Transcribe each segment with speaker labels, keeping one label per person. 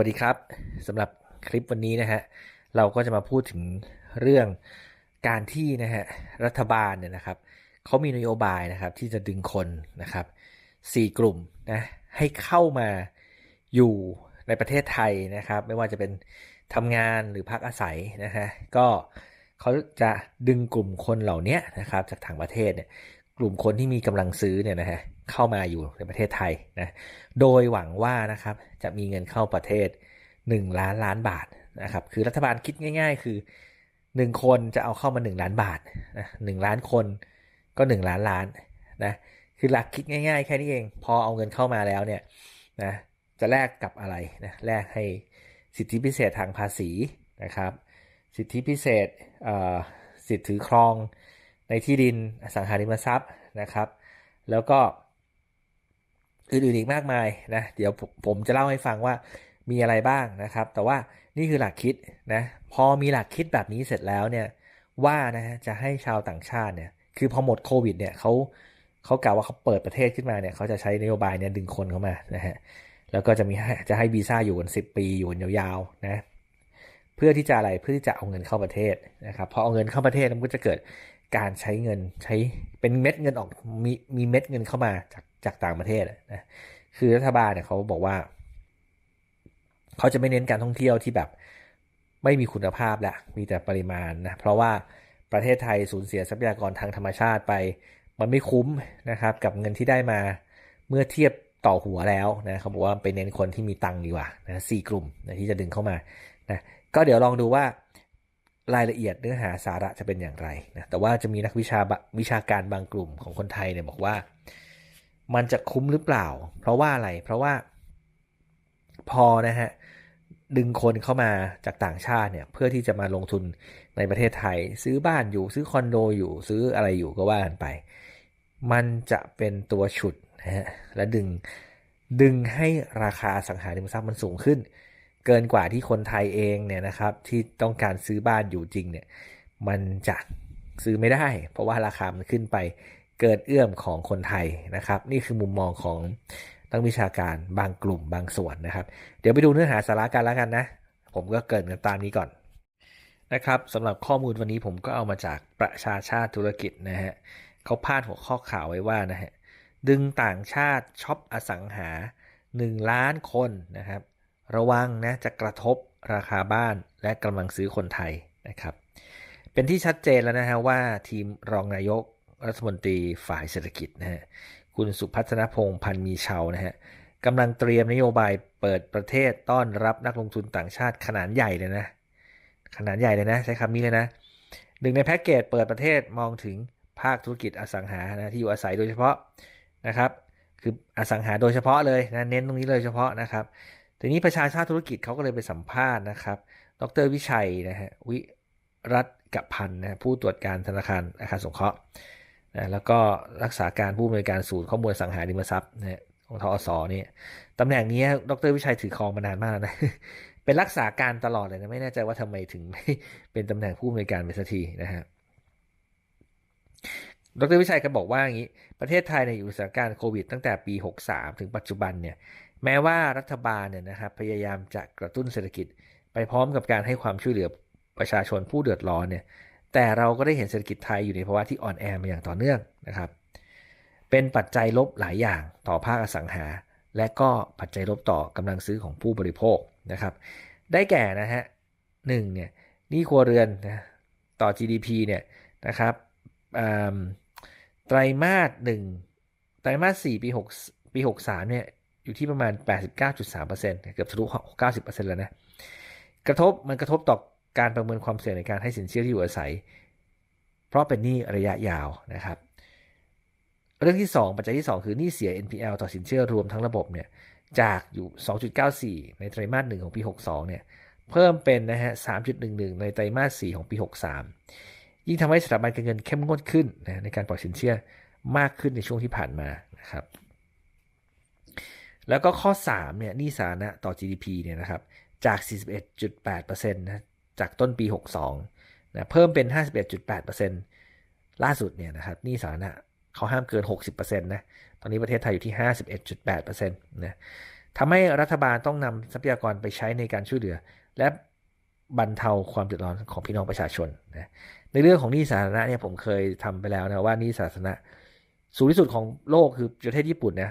Speaker 1: สวัสดีครับสำหรับคลิปวันนี้นะฮะเราก็จะมาพูดถึงเรื่องการที่นะฮะรัฐบาลเนี่ยนะครับเขามีนโยบายนะครับที่จะดึงคนนะครับสี่กลุ่มนะให้เข้ามาอยู่ในประเทศไทยนะครับ ไม่ว่าจะเป็นทำงานหรือพักอาศัยนะฮะก็เขาจะดึงกลุ่มคนเหล่านี้นะครับจากต่างประเทศเนี่ย กลุ่มคนที่มีกำลังซื้อเนี่ยนะฮะเข้ามาอยู่ในประเทศไทยนะโดยหวังว่านะครับจะมีเงินเข้าประเทศ 1 ล้านล้านบาทนะครับคือรัฐบาลคิดง่าย ๆ คือ 1 คนจะเอาเข้ามา 1 ล้านบาทนะหล้านคนก็ 1 ล้านล้านนะคือหลักคิดง่าย ๆ แค่นี้เอง พอเอาเงินเข้ามาแล้วเนี่ยนะจะแลกกับอะไรนะแลกให้สิทธิพิเศษทางภาษีนะครับ สิทธิพิเศษสิทธิถือครอง ในที่ดินอสังหาริมทรัพย์นะครับ แล้วก็อื่นๆอีกมากมายนะเดี๋ยวผมจะเล่าให้ฟังว่ามีอะไรบ้างนะครับ แต่ว่านี่คือหลักคิดนะพอมีหลักคิดแบบนี้เสร็จแล้วเนี่ยว่านะฮะจะให้ชาวต่างชาติเนี่ยคือพอหมดโควิดเนี่ยเขาเขากล่าวว่าเขาเปิดประเทศขึ้นมาเนี่ยเขาจะใช้นโยบายเนี่ยดึงคนเข้ามานะฮะแล้วก็จะมีจะให้วีซ่าอยู่กันสิปีอยู่กันยาวๆนะเพื่อที่จะอะไรเพื่อที่จะเอาเงินเข้าประเทศนะครับพอเอาเงินเข้าประเทศมันก็จะเกิด การใช้เงินใช้เป็นเม็ดเงินออกมีมีเม็ดเงินเข้ามาจากจากต่างประเทศนะคือรัฐบาลเนี่ยเขาบอกว่า เขาจะไม่เน้นการท่องเที่ยวที่แบบไม่มีคุณภาพแหละมีแต่ปริมาณนะเพราะว่าประเทศไทยสูญเสียทรัพยากรทางธรรมชาติไป มันไม่คุ้มนะครับ กับเงินที่ได้มาเมื่อเทียบต่อหัวแล้วนะเขาบอกว่าไปเน้นคนที่มีตังค์ดีกว่านะสี่กลุ่มนะที่จะดึงเข้ามานะก็เดี๋ยวลองดูว่า รายละเอียดเนื้อหาสาระจะเป็นอย่างไรนะแต่ว่าจะมีนักวิชาวิชาการบางกลุ่มของคนไทยเนี่ยบอกว่า มันจะคุ้มหรือเปล่า เพราะว่าอะไรเพราะว่าพอนะฮะดึงคนเข้ามาจากต่างชาติเนี่ยเพื่อที่จะมาลงทุนในประเทศไทย ซื้อบ้านอยู่ซื้อคอนโดอยู่ซื้ออะไรอยู่ก็ว่ากันไป มันจะเป็นตัวฉุดนะฮะและดึงดึงให้ราคาสังหาริมทรัพย์มันสูงขึ้น เกินกว่าที่คนไทยเองเนี่ยนะครับที่ต้องการซื้อบ้านอยู่จริงเนี่ยมันจะซื้อไม่ได้ เพราะว่าราคามันขึ้นไปเกินเอื้อมของคนไทยนะครับ นี่คือมุมมองของนักวิชาการบางกลุ่มบางส่วนนะครับ เดี๋ยวไปดูเนื้อหาสาระกันแล้วกันนะ ผมก็เกิดกันตามนี้ก่อนนะครับสำหรับข้อมูลวันนี้ผมก็เอามาจากประชาชาติธุรกิจนะฮะเขาพาดหัวข้อข่าวไว้ว่านะฮะดึงต่างชาติช็อปอสังหา 1 ล้านคนนะครับ ระวังนะจะกระทบราคาบ้านและกำลังซื้อคนไทยนะครับ เป็นที่ชัดเจนแล้วนะฮะว่าทีมรองนายกรัฐมนตรีฝ่ายเศรษฐกิจนะฮะคุณสุพัฒนพงศ์พันมีเชานะฮะกำลังเตรียมนโยบายเปิดประเทศต้อนรับนักลงทุนต่างชาติขนาดใหญ่เลยนะ ขนาดใหญ่เลยนะ ใช้คำนี้เลยนะหนึ่งในแพ็กเกจเปิดประเทศมองถึงภาคธุรกิจอสังหานะที่อยู่อาศัยโดยเฉพาะนะครับ คืออสังหาโดยเฉพาะเลยนะเน้นตรงนี้เลยเฉพาะนะครับ ทีนี้ประชาชาติธุรกิจเขาก็เลยไปสัมภาษณ์นะครับ ดรวิชัยนะฮะวิรัตกับพันธ์นะผู้ตรวจการธนาคารอาคารสงเคราะห์นะแล้วก็รักษาการผู้อำนวยการศูนย์ข้อมูลสังหาริมทรัพย์นะของทอสนี่ตำแหน่งนี้ดรวิชัยถือครองมานานมากนะเป็นรักษาการตลอดเลยนะไม่แน่ใจว่าทำไมถึงไม่เป็นตำแหน่งผู้อำนวยการไปสักทีนะฮะดรวิชัยก็บอกว่าอย่างนี้ ประเทศไทยในอยู่สถานการณ์โควิดตั้งแต่ปี 63 ถึงปัจจุบันเนี่ย แม้ว่ารัฐบาลเนี่ยนะครับพยายามจะกระตุ้นเศรษฐกิจ ไปพร้อมกับการให้ความช่วยเหลือประชาชนผู้เดือดร้อนเนี่ยแต่เราก็ได้เห็นเศรษฐกิจไทยอยู่ในภาวะที่อ่อนแอมาอย่างต่อเนื่องนะครับ เป็นปัจจัยลบหลายอย่างต่อภาคอสังหา และก็ปัจจัยลบต่อกำลังซื้อของผู้บริโภคนะครับ ได้แก่นะฮะหนึ่งเนี่ยนี่ครัวเรือนนะต่อ GDP เนี่ยนะครับไตรมาสหนึ่งไตรมาสสี่ปีหกปีหกสามเนี่ย อยู่ที่ประมาณ 89.3%เกือบทะลุ90%แล้วนะ กระทบมันกระทบต่อการประเมินความเสี่ยงในการให้สินเชื่อที่อยู่อาศัย เพราะเป็นหนี้ระยะยาวนะครับ เรื่องที่ 2 ปัจจัยที่ 2 คือหนี้เสีย NPL ต่อสินเชื่อรวมทั้งระบบเนี่ยจากอยู่ 2.94 ในไตรมาส1ของปี 62 เนี่ยเพิ่มเป็นนะฮะ 3.11 ในไตรมาส 4 ของปี 63 ยิ่งทำให้สถาบันการเงินเข้มงวดขึ้นนะในการปล่อยสินเชื่อมากขึ้นในช่วงที่ผ่านมานะครับ แล้วก็ข้อ3เนี่ยหนี้สาธารณะต่อ GDP เนี่ยนะครับจาก 41.8%นะจากต้นปี 62นะเพิ่มเป็น 51.8%ล่าสุดเนี่ยนะครับนี่สาธารณะเขาห้ามเกิน 60%นะตอนนี้ประเทศไทยอยู่ที่ 51.8%นะทำให้รัฐบาลต้องนำทรัพยากรไปใช้ในการช่วยเหลือ และบรรเทาความเดือดร้อนของพี่น้องประชาชนนะในเรื่องของหนี้สาธารณะเนี่ยผมเคยทำไปแล้วนะว่าหนี้สาธารณะสูงที่สุดของโลกคือประเทศญี่ปุ่นนะ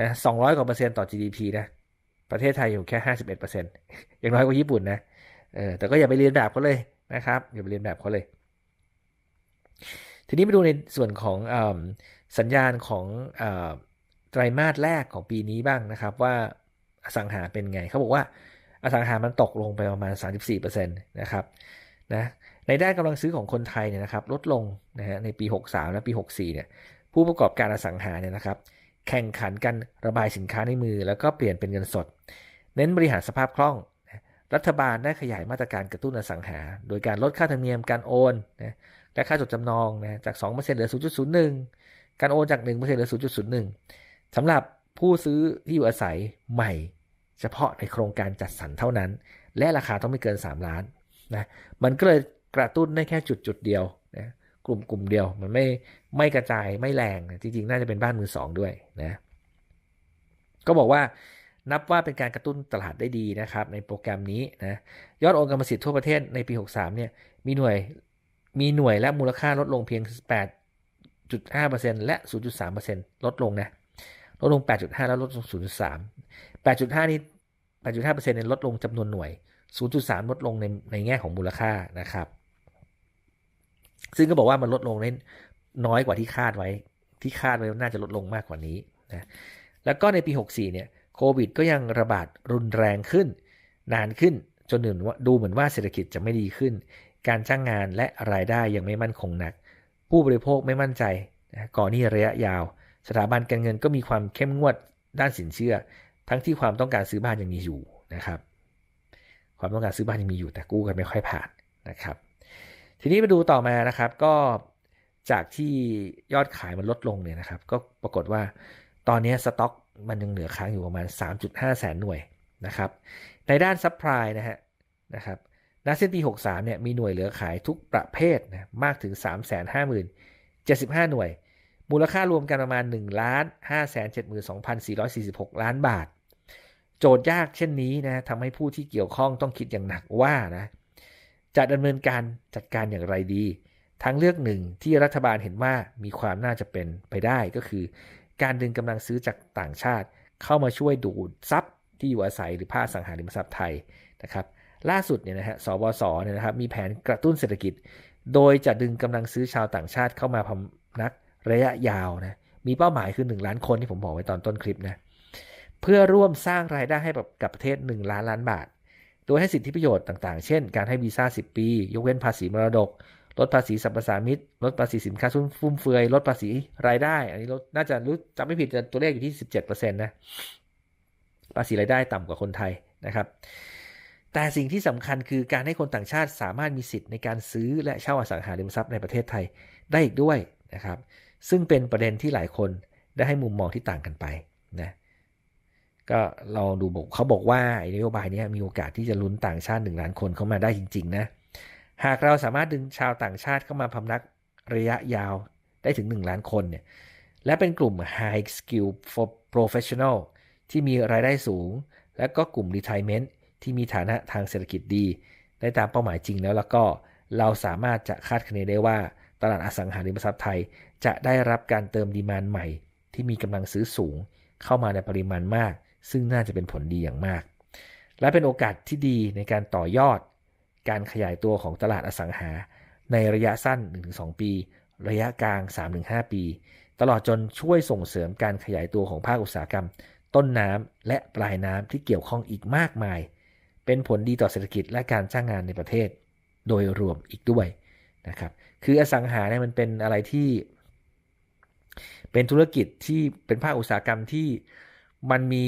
Speaker 1: นะสองร้อยกว่าเปอร์เซ็นต์ต่อ GDP นะประเทศไทยอยู่แค่ห้าสิบเอ็ดเปอร์เซ็นต์อย่างน้อยกว่าญี่ปุ่นนะเออแต่ก็อย่าไปเรียนแบบเขาเลยนะครับอย่าไปเรียนแบบเขาเลย ทีนี้มาดูในส่วนของอสัญญาณของอไตรมาสแรกของปีนี้บ้างนะครับว่าอสังหาเป็นไงเขาบอกว่าอสังหามันตกลงไปประมาณ 34%นะครับนะในด้านกำลังซื้อของคนไทยเนี่ยนะครับลดลงนะฮะในปี 63 และปี 64เนี่ยผู้ประกอบการอสังหาเนี่ยนะครับ แข่งขันกันระบายสินค้าในมือ แล้วก็เปลี่ยนเป็นเงินสด เน้นบริหารสภาพคล่อง รัฐบาลได้ขยายมาตรการกระตุ้นอสังหา โดยการลดค่าธรรมเนียมการโอนนะและค่าจดจำนองนะจาก 2%เหลือ 0.01 การโอนจาก 1%เหลือ 0.01 สำหรับผู้ซื้อที่อยู่อาศัยใหม่ เฉพาะในโครงการจัดสรรเท่านั้น และราคาต้องไม่เกิน 3 ล้านนะมันก็เลยกระตุ้นได้แค่จุดจุดเดียว กลุ่มกลุ่มเดียว มันไม่ไม่กระจายไม่แรงจริงๆ น่าจะเป็นบ้านมือสองด้วยนะก็บอกว่านับว่าเป็นการกระตุ้นตลาดได้ดีนะครับ ในโปรแกรมนี้นะยอดโอนกรรมสิทธิ์ทั่วประเทศในปี 63เนี่ยมีหน่วยมีหน่วยและมูลค่าลดลงเพียง 8.5%และ 0.3%ลดลงนะลดลง 8.5 แล้วลดลง 0.3 8.5 นี่8.5%เนี่ยลดลงจำนวนหน่วย 0.3 ลดลงในในแง่ของมูลค่านะครับ ซึ่งก็บอกว่ามันลดลงได้น้อยกว่าที่คาดไว้ ที่คาดไว้น่าจะลดลงมากกว่านี้นะแล้วก็ในปี 64 เนี่ยโควิดก็ยังระบาดรุนแรงขึ้น นานขึ้นจนหนึ่งว่าดูเหมือนว่าเศรษฐกิจจะไม่ดีขึ้น การจ้างงานและรายได้ยังไม่มั่นคงนัก ผู้บริโภคไม่มั่นใจก่อนนี้ระยะยาว สถาบันการเงินก็มีความเข้มงวดด้านสินเชื่อ ทั้งที่ความต้องการซื้อบ้านยังมีอยู่นะครับ ความต้องการซื้อบ้านยังมีอยู่แต่กู้กันไม่ค่อยผ่านนะครับ ทีนี้มาดูต่อมานะครับ ก็จากที่ยอดขายมันลดลงเนี่ยนะครับ ก็ปรากฏว่าตอนนี้สต็อกมันยังเหลือค้างอยู่ประมาณ 3.5 แสนหน่วยนะครับ ในด้านซัพพลายนะฮะนะครับณเส้นปี 63 เนี่ยมีหน่วยเหลือขายทุกประเภทนะมากถึง 3 5 0 0 0 75 หน่วย มูลค่ารวมกันประมาณ1ล้าน5 7 2 4 4 6 ล้านบาท โจทย์ยากเช่นนี้นะทำให้ผู้ที่เกี่ยวข้องต้องคิดอย่างหนักว่านะ จะดำเนินการจัดการอย่างไรดี ทางเลือกหนึ่งที่รัฐบาลเห็นว่ามีความน่าจะเป็นไปได้ก็คือ การดึงกำลังซื้อจากต่างชาติ เข้ามาช่วยดูดซับที่อยู่อาศัยหรือภาคสังหาริมทรัพย์ไทยนะครับ ล่าสุดเนี่ยนะฮะสบสเนี่ยนะครับมีแผนกระตุ้นเศรษฐกิจ โดยจะดึงกำลังซื้อชาวต่างชาติเข้ามาพำนักระยะยาวนะมีเป้าหมายคือ 1 ล้านคนที่ผมบอกไว้ตอนต้นคลิปนะเพื่อร่วมสร้างรายได้ให้กับประเทศ 1 ล้านล้านบาท โดยให้สิทธิประโยชน์ต่างๆ เช่น การให้วีซ่า 10 ปี ยกเว้นภาษีมรดก ลดภาษีสรรพสามิตลดภาษีสินค้าฟุ่มเฟือย ลดภาษีรายได้ อันนี้ลดน่าจะรู้จำไม่ผิดตัวเลขอยู่ที่ 17%นะ ภาษีรายได้ต่ำกว่าคนไทยนะครับ แต่สิ่งที่สำคัญคือการให้คนต่างชาติสามารถมีสิทธิ์ในการซื้อและเช่าอสังหาริมทรัพย์ในประเทศไทยได้อีกด้วยนะครับ ซึ่งเป็นประเด็นที่หลายคนได้ให้มุมมองที่ต่างกันไปนะ ก็ลองดูบอกเขาบอกว่านโยบายนี้มีโอกาสที่จะลุ้นต่างชาติหนึ่งล้านคนเข้ามาได้จริง ๆ นะ หากเราสามารถดึงชาวต่างชาติเข้ามาพำนักระยะยาวได้ถึง 1 ล้านคนเนี่ยและเป็นกลุ่ม high skill for professional ที่มีรายได้สูง และก็กลุ่ม retirement ที่มีฐานะทางเศรษฐกิจดี ได้ตามเป้าหมายจริงแล้วแล้วก็เราสามารถจะคาดคะเนได้ว่าตลาดอสังหาริมทรัพย์ไทย จะได้รับการเติมดีมานใหม่ ที่มีกำลังซื้อสูงเข้ามาในปริมาณมาก ซึ่งน่าจะเป็นผลดีอย่างมาก และเป็นโอกาสที่ดีในการต่อยอด การขยายตัวของตลาดอสังหา ในระยะสั้น 1-2 ปี ระยะกลาง 3-5 ปี ตลอดจนช่วยส่งเสริมการขยายตัวของภาคอุตสาหกรรม ต้นน้ำและปลายน้ำที่เกี่ยวข้องอีกมากมาย เป็นผลดีต่อเศรษฐกิจและการจ้างงานในประเทศ โดยรวมอีกด้วยนะครับ คืออสังหาเนี่ยมันเป็นอะไรที่ เป็นธุรกิจที่เป็นภาคอุตสาหกรรมที่ มันมี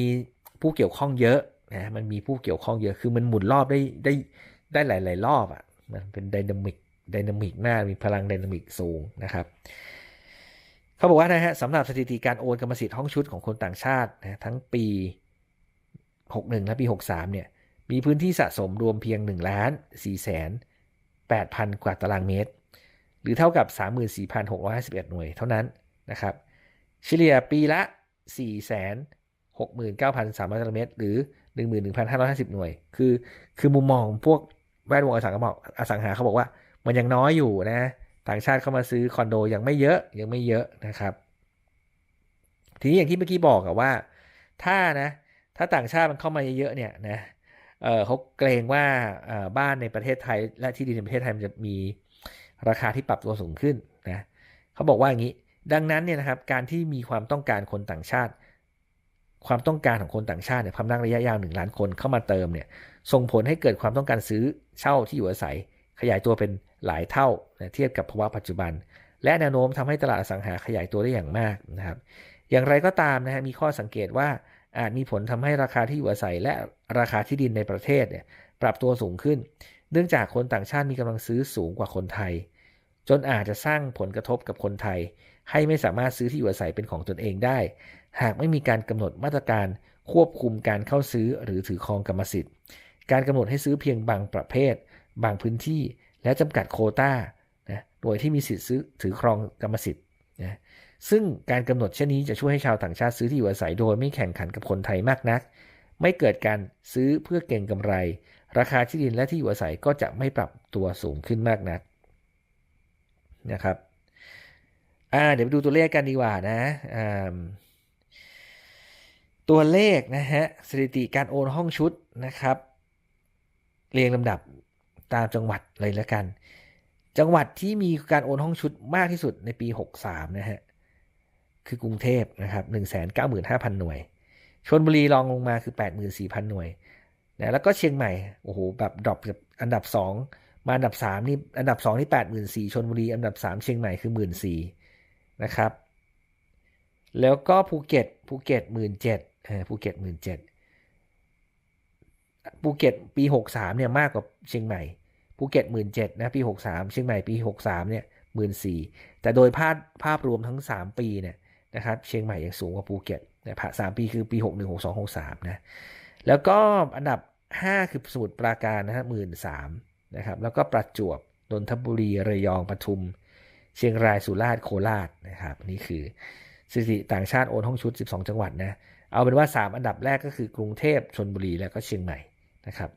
Speaker 1: ผู้เกี่ยวข้องเยอะนะมันมีผู้เกี่ยวข้องเยอะคือมันหมุนรอบได้ได้ได้หลาย ๆ รอบอะ่ะมันเป็นไดนามิกไดนามิกมากมีพลังไดนามิกสูงนะครับเขาบอกว่านะฮะสำหรับสถิติการโอนกรรมสิทธิ์ห้องชุดของคนต่างชาตินะทั้งปี 61 และปี 63 เนี่ยมีพื้นที่สะสมรวมเพียง1ล้าน4แสน8,000 กว่าตารางเมตร หรือเท่ากับ 34,651 หน่วยเท่านั้นนะครับเฉลี่ยปีละ4แสน 69,300ตารางเมตร หรือ 11,550 หน่วย คือ คือมุมมองพวกแวดวงอสังหาอสังหาเขาบอกว่ามันยังน้อยอยู่นะ ต่างชาติเข้ามาซื้อคอนโดยังไม่เยอะยังไม่เยอะนะครับ ทีนี้อย่างที่เมื่อกี้บอกอะว่า ถ้านะถ้าต่างชาติมันเข้ามาเยอะๆเนี่ยนะเออเขาเกรงว่าบ้านในประเทศไทย และที่ดินในประเทศไทยมันจะมีราคาที่ปรับตัวสูงขึ้นนะเขาบอกว่าอย่างนี้ ดังนั้นเนี่ยนะครับการที่มีความต้องการคนต่างชาติ ความต้องการของคนต่างชาติเนี่ยความนั่งระยะยาวหนึ่งล้านคนเข้ามาเติมเนี่ยส่งผลให้เกิดความต้องการซื้อเช่าที่อยู่อาศัย ขยายตัวเป็นหลายเท่าเทียบกับภาวะปัจจุบัน และแนวโน้มทำให้ตลาดอสังหาขยายตัวได้อย่างมากนะครับ อย่างไรก็ตามนะฮะมีข้อสังเกตว่าอาจมีผลทำให้ราคาที่อยู่อาศัย และราคาที่ดินในประเทศเนี่ยปรับตัวสูงขึ้น เนื่องจากคนต่างชาติมีกำลังซื้อสูงกว่าคนไทย จนอาจจะสร้างผลกระทบกับคนไทย ให้ไม่สามารถซื้อที่อยู่อาศัยเป็นของตนเองได้ หากไม่มีการกำหนดมาตรการควบคุมการเข้าซื้อหรือถือครองกรรมสิทธิ์ การกำหนดให้ซื้อเพียงบางประเภท บางพื้นที่ และจำกัดโคต้านะโดยที่มีสิทธิ์ซื้อถือครองกรรมสิทธิ์นะซึ่งการกำหนดเช่นนี้จะช่วยให้ชาวต่างชาติซื้อที่อยู่อาศัยโดยไม่แข่งขันกับคนไทยมากนัก ไม่เกิดการซื้อเพื่อเก็งกำไร ราคาที่ดินและที่อยู่อาศัยก็จะไม่ปรับตัวสูงขึ้นมากนักนะครับอ่าเดี๋ยวไปดูตัวเลขกันดีกว่านะอ่า ตัวเลขนะฮะสถิติการโอนห้องชุดนะครับ เรียงลำดับตามจังหวัดเลยแล้วกัน จังหวัดที่มีการโอนห้องชุดมากที่สุดในปี 63 นะฮะ คือกรุงเทพนะครับ195,000 หน่วยชนบุรีรองลงมาคือ 84,000 หน่วยนะแล้วก็เชียงใหม่ โอ้โห แบบดรอปกับอันดับ 2 มาอันดับ 3 นี่ อันดับ 2 นี่ 84,000ชนบุรี อันดับ 3 เชียงใหม่คือ 14,000นะครับ แล้วก็ภูเก็ต ภูเก็ต 17,000 ภูเก็ต17,000ภูเก็ตปี63เนี่ยมากกว่าเชียงใหม่ภูเก็ต17,000นะปี63เชียงใหม่ปี63เนี่ย14,000แต่โดยภาพภาพรวมทั้ง3ปีเนี่ยนะครับเชียงใหม่ยังสูงกว่าภูเก็ตนะผ่าสามปีคือปี61 62 63นะแล้วก็อันดับ5คือสมุทรปราการนะฮะหมื่นสามนะครับแล้วก็ประจวบนนทบุรีระยองปทุม เชียงรายสุราษฎร์โคราชนะครับนี่คือสถิติต่างชาติโอนห้องชุด 12 จังหวัดนะ เอาเป็นว่า 3 อันดับแรกก็คือกรุงเทพชนบุรีแล้วก็เชียงใหม่นะครับ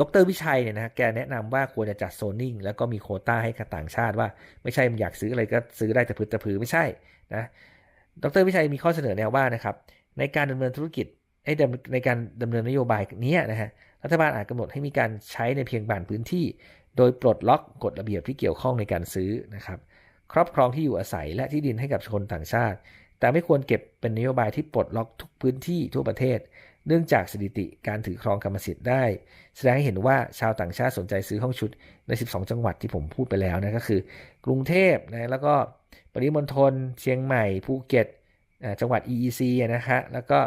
Speaker 1: ดรวิชัยเนี่ยนะแกแนะนำว่าควรจะจัดโซนนิ่ง แล้วก็มีโคต้าให้กับต่างชาติว่า ไม่ใช่มันอยากซื้ออะไรก็ซื้อได้แต่พืตะพือไม่ใช่นะดรวิชัยมีข้อเสนอแนวว่านะครับในการดำเนินธุรกิจในการดำเนินนโยบายนี้นะฮะรัฐบาลอาจกำหนดให้มีการใช้ในเพียงบางพื้นที่ โดยปลดล็อกกฎระเบียบที่เกี่ยวข้องในการซื้อนะครับครอบครองที่อยู่อาศัยและที่ดินให้กับชนต่างชาติ แต่ไม่ควรเก็บเป็นนโยบายที่ปลดล็อกทุกพื้นที่ทั่วประเทศ เนื่องจากสถิติการถือครองกรรมสิทธิ์ได้ แสดงให้เห็นว่าชาวต่างชาติสนใจซื้อห้องชุดใน 12 จังหวัดที่ผมพูดไปแล้วนะก็คือ กรุงเทพนะแล้วก็ปริมณฑลเชียงใหม่ภูเก็ตจังหวัด EEC นะฮะแล้วก็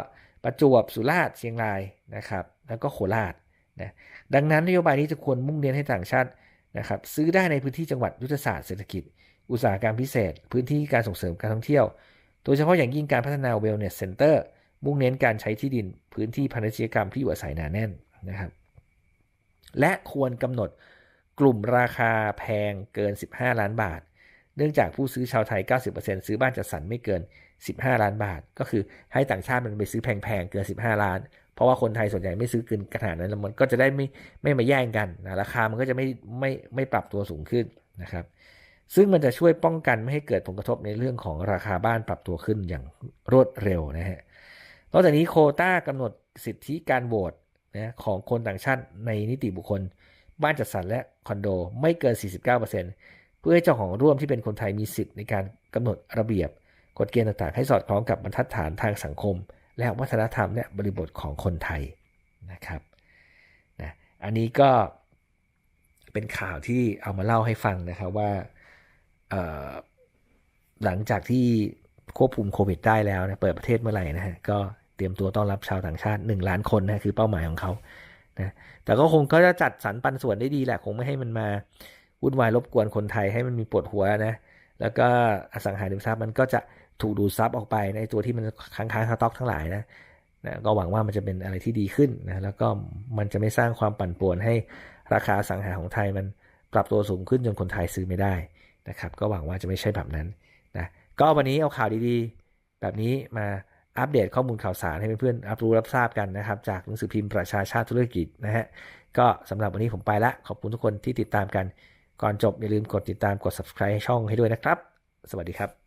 Speaker 1: ประจวบสุราษฎร์เชียงรายนะครับ แล้วก็โคราชนะดังนั้นนโยบายนี้จะควรมุ่งเน้นให้ต่างชาตินะครับซื้อได้ในพื้นที่จังหวัดยุทธศาสตร์เศรษฐกิจ อุตสาหกรรมพิเศษ พื้นที่การส่งเสริมการท่องเที่ยว โดยเฉพาะอย่างยิ่งการพัฒนา Wellness Center มุ่งเน้นการใช้ที่ดินพื้นที่พาณิชยกรรมที่อยู่อาศัยหนาแน่นนะครับ และควรกำหนดกลุ่มราคาแพงเกิน 15 ล้านบาท เนื่องจากผู้ซื้อชาวไทย 90%ซื้อบ้านจัดสรรไม่เกิน 15 ล้านบาท ก็คือให้ต่างชาติมันไปซื้อแพงๆ เกิน 15 ล้าน เพราะว่าคนไทยส่วนใหญ่ไม่ซื้อเกินขนาดนั้นแล้วมันก็จะได้ไม่ไม่มาแย่งกันนะราคามันก็จะไม่ไม่ไม่ปรับตัวสูงขึ้นนะครับ ซึ่งมันจะช่วยป้องกันไม่ให้เกิดผลกระทบในเรื่องของราคาบ้านปรับตัวขึ้นอย่างรวดเร็วนะฮะนอกจากนี้โคต้ากำหนดสิทธิการโหวตนะของคนต่างชาติในนิติบุคคล บ้านจัดสรรและคอนโดไม่เกิน 49%เพื่อให้เจ้าของร่วมที่เป็นคนไทยมีสิทธิ์ในการกำหนดระเบียบ กฎเกณฑ์ต่างๆ ให้สอดคล้องกับบรรทัดฐานทางสังคม และวัฒนธรรมและบริบทของคนไทยนะครับนะอันนี้ก็เป็นข่าวที่เอามาเล่าให้ฟังนะครับว่า หลังจากที่ควบคุมโควิดได้แล้วนะเปิดประเทศเมื่อไหร่นะฮะก็เตรียมตัวต้อนรับชาวต่างชาติ 1 ล้านคนนะคือเป้าหมายของเขานะแต่ก็คงก็จะจัดสรรปันส่วนได้ดีแหละ คงไม่ให้มันมาวุ่นวายรบกวนคนไทยให้มันมีปวดหัวนะ แล้วก็อสังหาริมทรัพย์มันก็จะถูกดูดซับออกไปในตัวที่มันค้างค้างสต็อกทั้งหลายนะนะก็หวังว่ามันจะเป็นอะไรที่ดีขึ้นนะแล้วก็มันจะไม่สร้างความปั่นป่วนให้ราคาสังหาของไทยมันปรับตัวสูงขึ้นจนคนไทยซื้อไม่ได้ นะครับ ก็หวังว่าจะไม่ใช่แบบนั้นนะก็วันนี้เอาข่าวดีๆ แบบนี้มาอัปเดตข้อมูลข่าวสารให้เพื่อนๆรับรู้รับทราบกันนะครับ จากหนังสือพิมพ์ประชาชาติธุรกิจนะฮะก็สำหรับวันนี้ผมไปละ ขอบคุณทุกคนที่ติดตามกัน ก่อนจบอย่าลืมกดติดตามกด subscribe ให้ช่องให้ด้วยนะครับ สวัสดีครับ